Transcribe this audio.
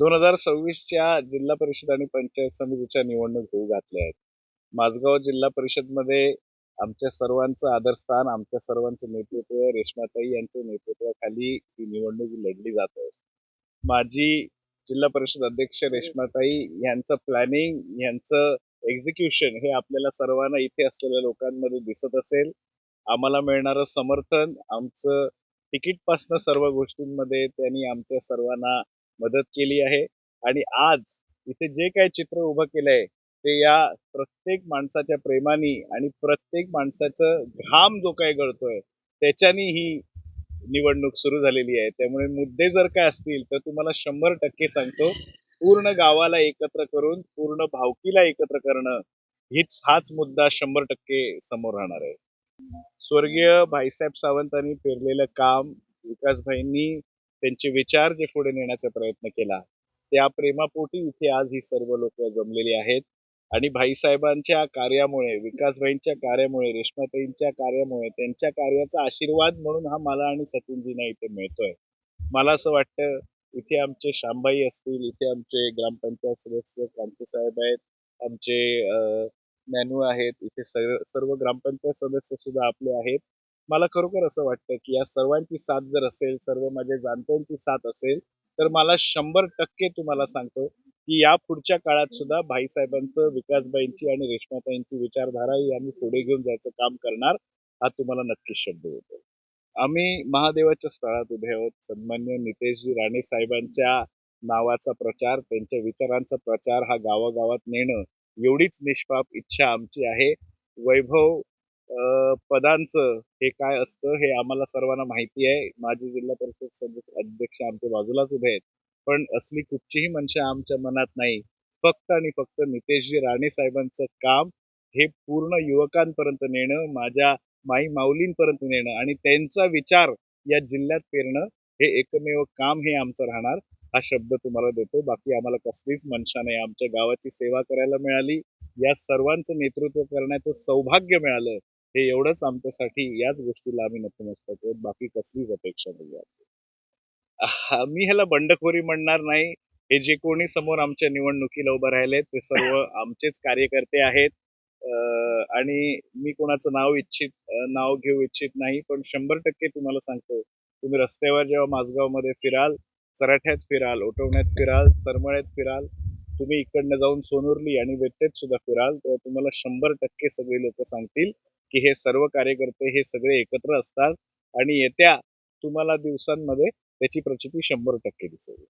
दोन हजार सव्वीसच्या जिल्हा परिषद आणि पंचायत समितीच्या निवडणूक होऊ घातल्या आहेत. माझगाव जिल्हा परिषदमध्ये आमच्या सर्वांचं आदरस्थान आमच्या सर्वांचं नेतृत्व रेश्माताई यांच्या नेतृत्वाखाली ही निवडणूक लढली जात आहे. माझी जिल्हा परिषद अध्यक्ष रेश्माताई यांचं प्लॅनिंग यांचं एक्झिक्युशन हे आपल्याला सर्वांना इथे असलेल्या लोकांमध्ये दिसत असेल. आम्हाला मिळणारं समर्थन आमचं तिकीटपासनं सर्व गोष्टींमध्ये त्यांनी आमच्या सर्वांना मदत केली आहे. आणि आज इथे जे काही चित्र उभं केलंय ते या प्रत्येक माणसाच्या प्रेमाने आणि प्रत्येक माणसाचं घाम जो काही गळतोय त्याच्यानी ही निवडणूक सुरू झालेली आहे. त्यामुळे मुद्दे जर काय असतील तर तुम्हाला शंभर टक्के सांगतो पूर्ण गावाला एकत्र करून पूर्ण भावकीला एकत्र करणं हीच हाच मुद्दा शंभर टक्के समोर राहणार आहे. स्वर्गीय भाईसाहेब सावंतांनी पेरलेलं काम विकासभाईंनी त्यांचे विचार जे पुढे नेण्याचा प्रयत्न केला त्या प्रेमापोटी इथे आज ही सर्व लोक जमलेली आहेत. आणि भाईसाहेबांच्या कार्यामुळे विकासभाईंच्या कार्यामुळे रेश्माताईंच्या कार्यामुळे त्यांच्या कार्याचा आशीर्वाद म्हणून हा मला आणि सचिनजीना इथे मिळतोय. मला असं वाटतं इथे आमचे शांबाई असतील इथे आमचे ग्रामपंचायत सदस्य कांते साहेब आहेत आमचे नॅनू आहेत इथे सर्व सर्व ग्रामपंचायत सदस्य सुद्धा आपले आहेत. मला खरोखर असं वाटतं की या सर्वांची साथ जर असेल सर्व माझ्या जाणत्यांची साथ असेल तर मला शंभर टक्के तुम्हाला सांगतो की या पुढच्या काळात सुद्धा भाईसाहेबांचं विकासबाईंची आणि रेश्माताईंची विचारधारा ही आम्ही पुढे घेऊन जायचं काम करणार हा तुम्हाला नक्कीच शब्द होतो. आम्ही महादेवाच्या स्थळात उभे आहोत. सन्मान्य नितेशजी राणे साहेबांच्या नावाचा प्रचार त्यांच्या विचारांचा प्रचार हा गावागावात नेणं एवढीच निष्पाप इच्छा आमची आहे. वैभव पदांचं हे काय असतं हे आम्हाला सर्वांना माहिती आहे. माझे जिल्हा परिषद सदस्य अध्यक्ष आमच्या बाजूलाच उभे आहेत. पण असली कुठचीही मनशा आमच्या मनात नाही. फक्त आणि फक्त नितेशजी राणे साहेबांचं काम हे पूर्ण युवकांपर्यंत नेणं माझ्या माई माऊलींपर्यंत नेणं आणि त्यांचा विचार या जिल्ह्यात पेरणं हे एकमेव काम हे आमचं राहणार हा शब्द तुम्हाला देतो. बाकी आम्हाला कसलीच मनशा नाही. आमच्या गावाची सेवा करायला मिळाली. या सर्वांचं नेतृत्व करण्याचं सौभाग्य मिळालं. हे एवढंच आमच्यासाठी याच गोष्टीला आम्ही नतमस्तक आहोत. बाकी कसलीच अपेक्षा नाही मी ह्याला बंडखोरी म्हणणार नाही. हे जे कोणी समोर आमच्या निवडणुकीला उभं राहिले ते सर्व आमचेच कार्यकर्ते आहेत. आणि मी कोणाचं नाव इच्छित नाव घेऊ इच्छित नाही पण शंभर टक्के तुम्हाला सांगतो तुम्ही रस्त्यावर जेव्हा माझगावमध्ये फिराल चराठ्यात फिराल ओटवण्यात फिराल सरमळ्यात फिराल तुम्ही इकडनं जाऊन सोनुर्ली आणि वेट्टेत सुद्धा फिराल तेव्हा तुम्हाला शंभर टक्के सगळे लोक सांगतील की हे सर्व कार्यकर्ते हे सगळे एकत्र असतात आणि येत्या तुम्हाला दिवसांमध्ये त्याची प्रचिती शंभर टक्के दिसेल.